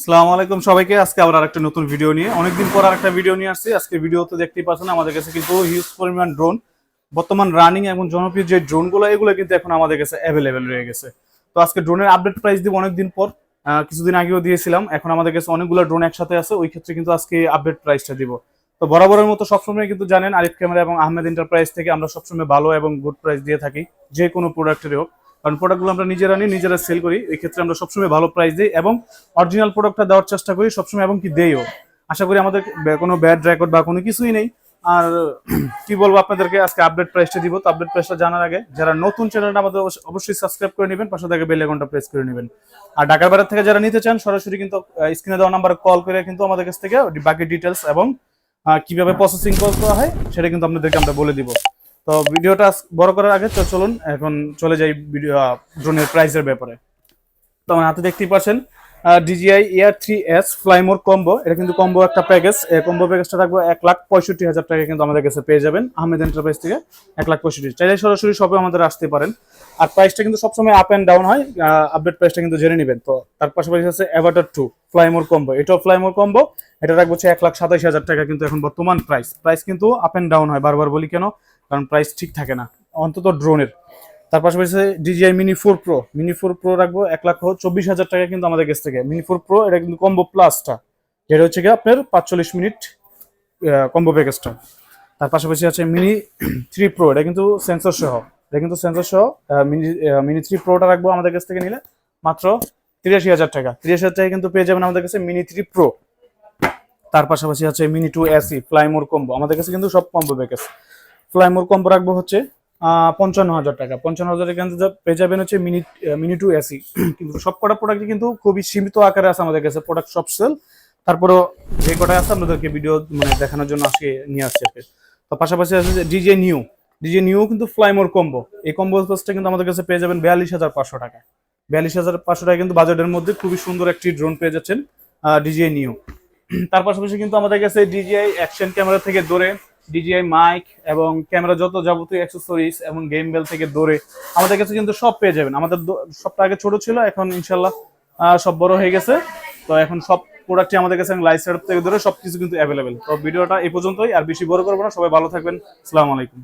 আসসালামু আলাইকুম সবাইকে। আজকে আবার আরেকটা নতুন ভিডিও নিয়ে। অনেকদিন পর আরেকটা ভিডিও নিয়ে আসছি। আজকে ভিডিওতে দেখতেই পাচ্ছেন আমাদের কাছে কিন্তু হিউজ পরিমাণ ড্রোন বর্তমান রানিং এবং জনপ্রিয় যে ড্রোনগুলো এগুলো কিন্তু এখন আমাদের কাছে অ্যাভেলেবেল রয়ে গেছে। তো আজকে ড্রোনের আপডেট প্রাইস দিব অনেকদিন পর। কিছুদিন আগেও দিয়েছিলাম। এখন আমাদের কাছে অনেকগুলো ড্রোন একসাথে আছে। ওই ক্ষেত্রে কিন্তু আজকে আপডেট প্রাইসটা দিব। তো বরাবরের মতো সবসময় কিন্তু জানেন, আরিফ ক্যামেরা এবং আহমেদ এন্টারপ্রাইজ থেকে আমরা সবসময় ভালো এবং গুড প্রাইস দিয়ে থাকি। যে কোনো প্রোডাক্টেরই হোক। কারণ প্রোডাক্টগুলো আমরা নিজেরা নিই, নিজেরা সেল করি এই ক্ষেত্রে আমরা সবসময় ভালো প্রাইস দিই এবং অরিজিনাল প্রোডাক্টটা দেওয়ার চেষ্টা করি, সবসময় এবং কি দেইও। আশা করি আমাদের কোনো ব্যাড রেকর্ড বা কোনো কিছুই নেই। আর কি বলব আপনাদেরকে, আজকে আপডেট প্রাইসটা দিব। তো আপডেট প্রাইসটা জানার আগে, যারা নতুন চ্যানেলটা আমাদের অবশ্য- অবশ্যই সাবস্ক্রাইব করে নেবেন, পাশে থেকে বেল আইকনটা প্রেস করে নেবেন। আর ঢাকার বাইরে থেকে যারা নিতে চান, সরাসরি কিন্তু স্ক্রিনে দেওয়া নাম্বারে কল করে কিন্তু আমাদের কাছ থেকে, বাকি ডিটেলস এবং কীভাবে প্রসেসিং করা হয়, সেটা কিন্তু আপনাদেরকে আমরা বলে দিব। তো ভিডিওটা বড় করার আগে তো চলুন, এখন চলে যাই ভিডিও ড্রোনের প্রাইসের ব্যাপারে। তো আমার হাতে দেখতেই পাচ্ছেন DJI air three S fly more combo এটা কিন্তু কম্বো একটা প্যাকেজ কম্বো প্যাকেজটা থাকবে এক লাখ পঁয়ষট্টি হাজার টাকা কিন্তু আমাদের কাছে পেয়ে যাবেন আহমেদ এন্টারপ্রাইজ থেকে এক লাখ পঁয়ষট্টি। চাইলে সরাসরি শপে আমাদের আসতে পারেন। আর প্রাইসটা কিন্তু সবসময় আপ অ্যান্ড ডাউন হয়। আপডেট প্রাইসটা কিন্তু জেনে নেবেন। তো তার পাশাপাশি আছে Avatar two Fly More combo এটাও ফ্লাইমোর কম্বো এটা রাখব হচ্ছে এক লাখ সাতাইশ হাজার টাকা কিন্তু এখন বর্তমান প্রাইস প্রাইস কিন্তু আপ অ্যান্ড ডাউন হয়, বারবার বলি কেন? কারণ প্রাইস ঠিক থাকে না। অন্তত ড্রোনের তার পাশাপাশি DJI mini four pro mini four pro রাখব এক লাখ চব্বিশ হাজার টাকা কিন্তু আমাদের কাছ থেকে। মিনি ফোর প্রো এটা কিন্তু কম্বো প্লাসটা যেটা হচ্ছে কি আপনার পাঁচচল্লিশ মিনিট কম্বো প্যাকেজটা তার পাশাপাশি আছে মিনি থ্রি প্রো এটা কিন্তু সেন্সর সহ। এটা কিন্তু সেন্সর সহ মিনি মিনি থ্রি প্রোটা রাখব আমাদের কাছ থেকে নিলে মাত্র তিরাশি হাজার টাকা। তিরাশি হাজার টাকা কিন্তু পেয়ে যাবেন আমাদের কাছে মিনি থ্রি প্রো তার পাশাপাশি আছে mini two SE fly more combo আমাদের কাছে কিন্তু সব কম্বো প্যাকেজ ফ্লাইমোর কম্বো রাখব হচ্ছে পঞ্চান্ন হাজার টাকা। পঞ্চান্ন হাজার টাকা পেয়ে যাবেন হচ্ছে মিনি মিনি টু এসি কিন্তু সব কটা প্রোডাক্ট কিন্তু খুবই সীমিত আকারে আছে আমাদের কাছে প্রোডাক্ট সব সেল তারপরেও যে কটা আছে আপনাদেরকে ভিডিও মানে দেখানোর জন্য আজকে নিয়ে আসছি তো পাশাপাশি আছে যে ডিজে নিউ ডিজে নিউ কিন্তু ফ্লাইমোর কম্বো এই কম্বো প্রাইসটা কিন্তু আমাদের কাছে পেয়ে যাবেন বিয়াল্লিশ হাজার পাঁচশো টাকা বিয়াল্লিশ হাজার পাঁচশো টাকা কিন্তু বাজেটের মধ্যে খুবই সুন্দর একটি ড্রোন পেয়ে যাচ্ছেন ডিজে নিউ তার পাশাপাশি কিন্তু আমাদের কাছে ডিজিআই অ্যাকশন ক্যামেরা থেকে ধরে ডিজিআই মাইক এবং ক্যামেরা যত যাবতীয় অ্যাক্সেসরিজ এবং গেম বেল থেকে দৌড়ে আমাদের কাছে কিন্তু সব পেয়ে যাবেন। আমাদের সবটা আগে ছোট ছিল, এখন ইনশাল্লাহ সব বড় হয়ে গেছে। তো এখন সব প্রোডাক্টই আমাদের কাছে লাইভ সেটআপ থেকে ধরে সবকিছু কিন্তু অ্যাভেলেবেল তো ভিডিওটা এই পর্যন্তই, আর বেশি বড় করব না, সবাই ভালো থাকবেন। আসসালামু আলাইকুম।